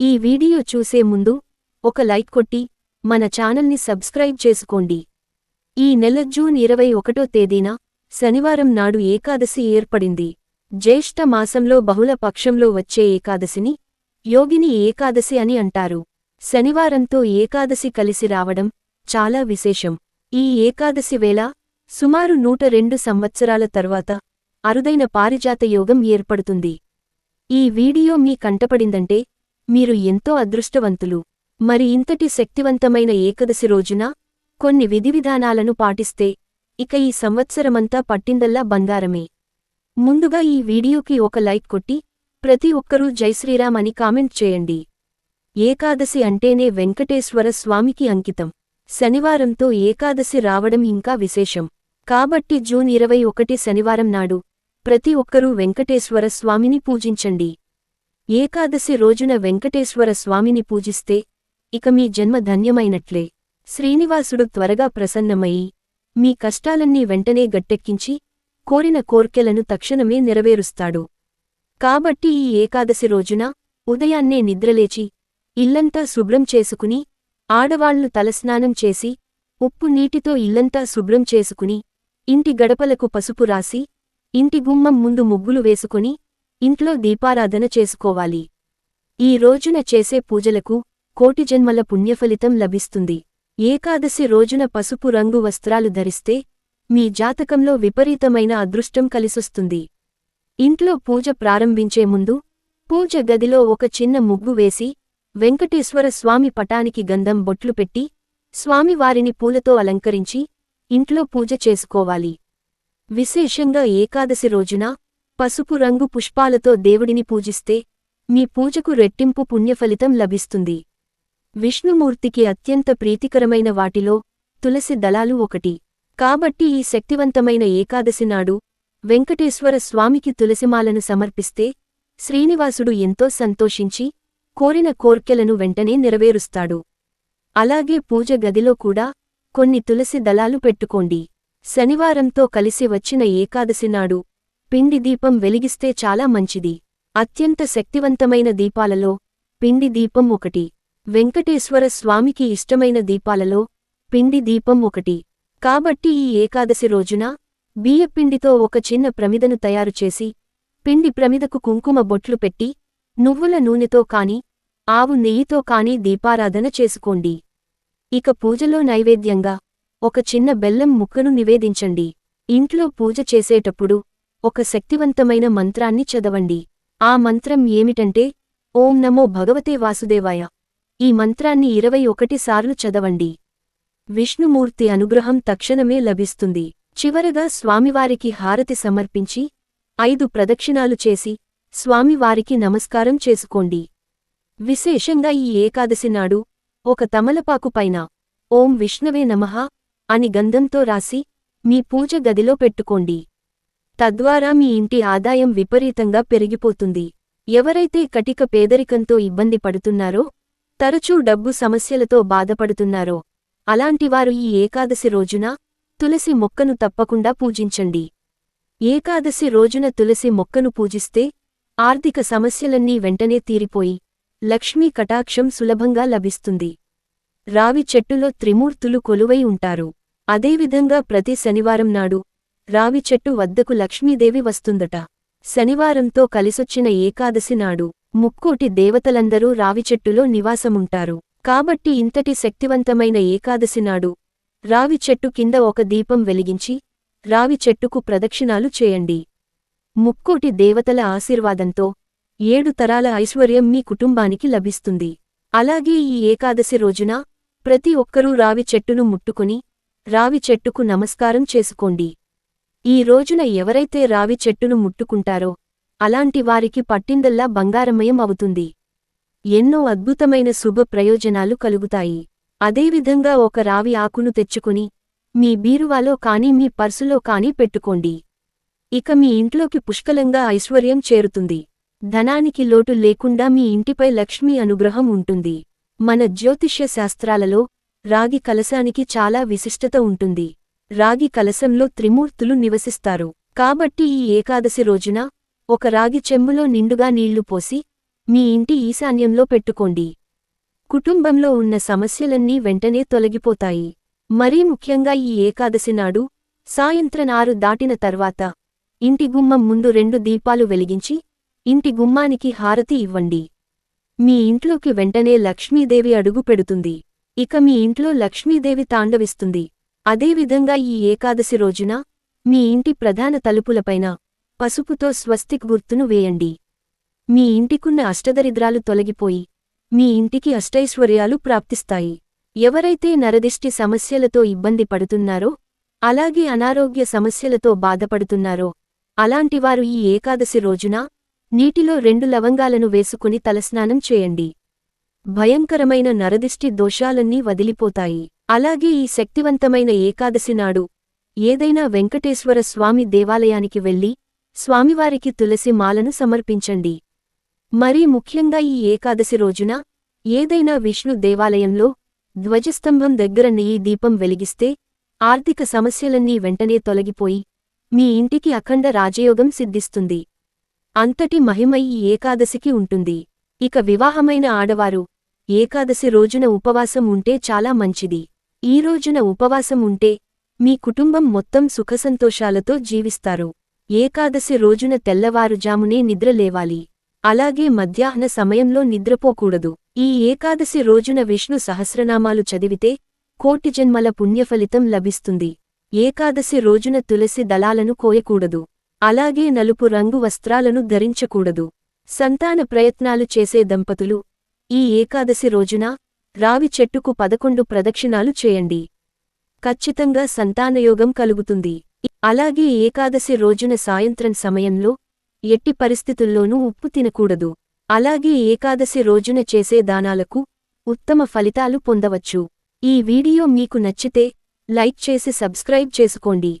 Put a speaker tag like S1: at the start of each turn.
S1: ఈ వీడియో చూసే ముందు ఒక లైక్ కొట్టి మన ఛానల్ని సబ్స్క్రైబ్ చేసుకోండి. ఈ నెల జూన్ ఇరవై ఒకటో తేదీన శనివారం నాడు ఏకాదశి ఏర్పడింది. జ్యేష్ఠ మాసంలో బహుళ పక్షంలో వచ్చే ఏకాదశిని యోగిని ఏకాదశి అని అంటారు. శనివారంతో ఏకాదశి కలిసి రావడం చాలా విశేషం. ఈ ఏకాదశి వేళ సుమారు నూట రెండు సంవత్సరాల తర్వాత అరుదైన పారిజాత యోగం ఏర్పడుతుంది. ఈ వీడియో మీ కంటపడిందంటే మీరు ఎంతో అదృష్టవంతులు. మరి ఇంతటి శక్తివంతమైన ఏకదశి రోజున కొన్ని విధివిధానాలను పాటిస్తే ఇక ఈ సంవత్సరమంతా పట్టిందల్లా బంగారమే. ముందుగా ఈ వీడియోకి ఒక లైక్ కొట్టి ప్రతి ఒక్కరూ జైశ్రీరామ్ అని కామెంట్ చేయండి. ఏకాదశి అంటేనే వెంకటేశ్వర స్వామికి అంకితం. శనివారంతో ఏకాదశి రావడం ఇంకా విశేషం. కాబట్టి జూన్ ఇరవై ఒకటి శనివారం నాడు ప్రతి ఒక్కరూ వెంకటేశ్వర స్వామిని పూజించండి. ఏకాదశి రోజున వెంకటేశ్వర స్వామిని పూజిస్తే ఇక మీ జన్మ ధన్యమైనట్లే. శ్రీనివాసుడు త్వరగా ప్రసన్నమయి మీ కష్టాలన్నీ వెంటనే గట్టెక్కించి కోరిన కోర్కెలను తక్షణమే నెరవేరుస్తాడు. కాబట్టి ఈ ఏకాదశి రోజున ఉదయాన్నే నిద్రలేచి ఇల్లంతా శుభ్రం చేసుకుని ఆడవాళ్ళు తలస్నానం చేసి ఉప్పు నీటితో ఇల్లంతా శుభ్రం చేసుకుని ఇంటి గడపలకు పసుపు రాసి ఇంటి గుమ్మం ముందు ముగ్గులు వేసుకుని ఇంట్లో దీపారాధన చేసుకోవాలి. ఈ రోజున చేసే పూజలకు కోటి జన్మల పుణ్యఫలితం లభిస్తుంది. ఏకాదశి రోజున పసుపు రంగు వస్త్రాలు ధరిస్తే మీ జాతకంలో విపరీతమైన అదృష్టం కలిసొస్తుంది. ఇంట్లో పూజ ప్రారంభించే ముందు పూజ గదిలో ఒక చిన్న ముగ్గు వేసి వెంకటేశ్వర స్వామి పటానికి గంధం బొట్లు పెట్టి స్వామివారిని పూలతో అలంకరించి ఇంట్లో పూజ చేసుకోవాలి. విశేషంగా ఏకాదశి రోజున పసుపు రంగు పుష్పాలతో దేవుడిని పూజిస్తే మీ పూజకు రెట్టింపు పుణ్యఫలితం లభిస్తుంది. విష్ణుమూర్తికి అత్యంత ప్రీతికరమైన వాటిలో తులసి దళాలు ఒకటి. కాబట్టి ఈ శక్తివంతమైన ఏకాదశి నాడు వెంకటేశ్వర స్వామికి తులసిమాలను సమర్పిస్తే శ్రీనివాసుడు ఎంతో సంతోషించి కోరిన కోర్కెలను వెంటనే నెరవేరుస్తాడు. అలాగే పూజ గదిలో కూడా కొన్ని తులసి దళాలు పెట్టుకోండి. శనివారంతో కలిసి వచ్చిన ఏకాదశి నాడు పిండి దీపం వెలిగిస్తే చాలా మంచిది. అత్యంత శక్తివంతమైన దీపాలలో పిండి దీపం ఒకటి. వెంకటేశ్వర స్వామికి ఇష్టమైన దీపాలలో పిండి దీపం ఒకటి. కాబట్టి ఈ ఏకాదశి రోజున బియ్యపిండితో ఒక చిన్న ప్రమిదను తయారుచేసి పిండి ప్రమిదకు కుంకుమ బొట్లు పెట్టి నువ్వుల నూనెతో కాని ఆవు నెయ్యితో కాని దీపారాధన చేసుకోండి. ఇక పూజలో నైవేద్యంగా ఒక చిన్న బెల్లం ముక్కను నివేదించండి. ఇంట్లో పూజ చేసేటప్పుడు ఒక శక్తివంతమైన మంత్రాన్ని చదవండి. ఆ మంత్రం ఏమిటంటే ఓం నమో భగవతే వాసుదేవాయ. ఈ మంత్రాన్ని ఇరవై ఒకటి సార్లు చదవండి. విష్ణుమూర్తి అనుగ్రహం తక్షణమే లభిస్తుంది. చివరగా స్వామివారికి హారతి సమర్పించి ఐదు ప్రదక్షిణాలు చేసి స్వామివారికి నమస్కారం చేసుకోండి. విశేషంగా ఈ ఏకాదశి నాడు ఒక తమలపాకు పైన ఓం విష్ణవే నమః అని గంధంతో రాసి మీ పూజ గదిలో పెట్టుకోండి. తద్వారా మీ ఇంటి ఆదాయం విపరీతంగా పెరిగిపోతుంది. ఎవరైతే కటిక పేదరికంతో ఇబ్బంది పడుతున్నారో తరచూ డబ్బు సమస్యలతో బాధపడుతున్నారో అలాంటివారు ఈ ఏకాదశి రోజున తులసి మొక్కను తప్పకుండా పూజించండి. ఏకాదశి రోజున తులసి మొక్కను పూజిస్తే ఆర్థిక సమస్యలన్నీ వెంటనే తీరిపోయి లక్ష్మీ కటాక్షం సులభంగా లభిస్తుంది. రావి చెట్టులో త్రిమూర్తులు కొలువై ఉంటారు. అదేవిధంగా ప్రతి శనివారం నాడు రావి చెట్టు వద్దకు లక్ష్మీదేవి వస్తుందట. శనివారంతో కలిసొచ్చిన ఏకాదశి నాడు ముక్కోటి దేవతలందరూ రావిచెట్టులో నివాసముంటారు. కాబట్టి ఇంతటి శక్తివంతమైన ఏకాదశి నాడు రావి చెట్టు కింద ఒక దీపం వెలిగించి రావి చెట్టుకు ప్రదక్షిణాలు చేయండి. ముక్కోటి దేవతల ఆశీర్వాదంతో ఏడు తరాల ఐశ్వర్యం మీ కుటుంబానికి లభిస్తుంది. అలాగే ఈ ఏకాదశి రోజున ప్రతి ఒక్కరూ రావి చెట్టును ముట్టుకుని రావి చెట్టుకు నమస్కారం చేసుకోండి. ఈ రోజున ఎవరైతే రావి చెట్టును ముట్టుకుంటారో అలాంటి వారికి పట్టిందల్లా బంగారమయం అవుతుంది. ఎన్నో అద్భుతమైన శుభ ప్రయోజనాలు కలుగుతాయి. అదేవిధంగా ఒక రావి ఆకును తెచ్చుకుని మీ బీరువాలో కాని మీ పర్సులో కాని పెట్టుకోండి. ఇక మీ ఇంట్లోకి పుష్కలంగా ఐశ్వర్యం చేరుతుంది. ధనానికి లోటు లేకుండా మీ ఇంటిపై లక్ష్మీ అనుగ్రహం ఉంటుంది. మన జ్యోతిష్య శాస్త్రాలలో రాగి కలశానికి చాలా విశిష్టత ఉంటుంది. రాగి కలశంలో త్రిమూర్తులు నివసిస్తారు. కాబట్టి ఈ ఏకాదశి రోజున ఒక రాగి చెంబులో నిండుగా నీళ్ళు పోసి మీ ఇంటి ఈశాన్యంలో పెట్టుకోండి. కుటుంబంలో ఉన్న సమస్యలన్నీ వెంటనే తొలగిపోతాయి. మరీ ముఖ్యంగా ఈ ఏకాదశి నాడు సాయంత్రం ఆరు దాటిన తర్వాత ఇంటి గుమ్మం ముందు రెండు దీపాలు వెలిగించి ఇంటి గుమ్మానికి హారతి ఇవ్వండి. మీ ఇంట్లోకి వెంటనే లక్ష్మీదేవి అడుగు పెడుతుంది. ఇక మీ ఇంట్లో లక్ష్మీదేవి తాండవిస్తుంది. అదేవిధంగా ఈ ఏకాదశి రోజున మీ ఇంటి ప్రధాన తలుపులపైన పసుపుతో స్వస్తిక్ గుర్తును వేయండి. మీ ఇంటికున్న అష్టదరిద్రాలు తొలగిపోయి మీ ఇంటికి అష్టైశ్వర్యాలు ప్రాప్తిస్తాయి. ఎవరైతే నరదిష్టి సమస్యలతో ఇబ్బంది పడుతున్నారో అలాగే అనారోగ్య సమస్యలతో బాధపడుతున్నారో అలాంటివారు ఈ ఏకాదశి రోజున నీటిలో రెండు లవంగాలను వేసుకుని తలస్నానం చేయండి. భయంకరమైన నరదిష్టి దోషాలన్నీ వదిలిపోతాయి. అలాగే ఈ శక్తివంతమైన ఏకాదశి నాడు ఏదైనా వెంకటేశ్వర స్వామి దేవాలయానికి వెళ్ళి స్వామివారికి తులసి మాలను సమర్పించండి. మరీ ముఖ్యంగా ఈ ఏకాదశి రోజున ఏదైనా విష్ణు దేవాలయంలో ధ్వజస్తంభం దగ్గర నెయ్యి దీపం వెలిగిస్తే ఆర్థిక సమస్యలన్నీ వెంటనే తొలగిపోయి మీ ఇంటికి అఖండ రాజయోగం సిద్ధిస్తుంది. అంతటి మహిమ ఈ ఏకాదశికి ఉంటుంది. ఇక వివాహమైన ఆడవారు ఏకాదశి రోజున ఉపవాసం ఉంటే చాలా మంచిది. ఈ రోజున ఉపవాసం ఉంటే మీ కుటుంబం మొత్తం సుఖసంతోషాలతో జీవిస్తారు. ఏకాదశి రోజున తెల్లవారుజామునే నిద్రలేవాలి అలాగే మధ్యాహ్న సమయంలో నిద్రపోకూడదు. ఈ ఏకాదశి రోజున విష్ణు సహస్రనామాలు చదివితే కోటి జన్మల పుణ్యఫలితం లభిస్తుంది. ఏకాదశి రోజున తులసి దళాలను కోయకూడదు. అలాగే నలుపు రంగు వస్త్రాలను ధరించకూడదు. సంతాన ప్రయత్నాలు చేసే దంపతులు ఈ ఏకాదశి రోజున రావి చెట్టుకు పదకొండు ప్రదక్షిణాలు చేయండి. ఖచ్చితంగా సంతానయోగం కలుగుతుంది. అలాగే ఏకాదశి రోజున సాయంత్రం సమయంలో ఎట్టి పరిస్థితుల్లోనూ ఉప్పు తినకూడదు. అలాగే ఏకాదశి రోజున చేసే దానాలకు ఉత్తమ ఫలితాలు పొందవచ్చు. ఈ వీడియో మీకు నచ్చితే లైక్ చేసి సబ్స్క్రైబ్ చేసుకోండి.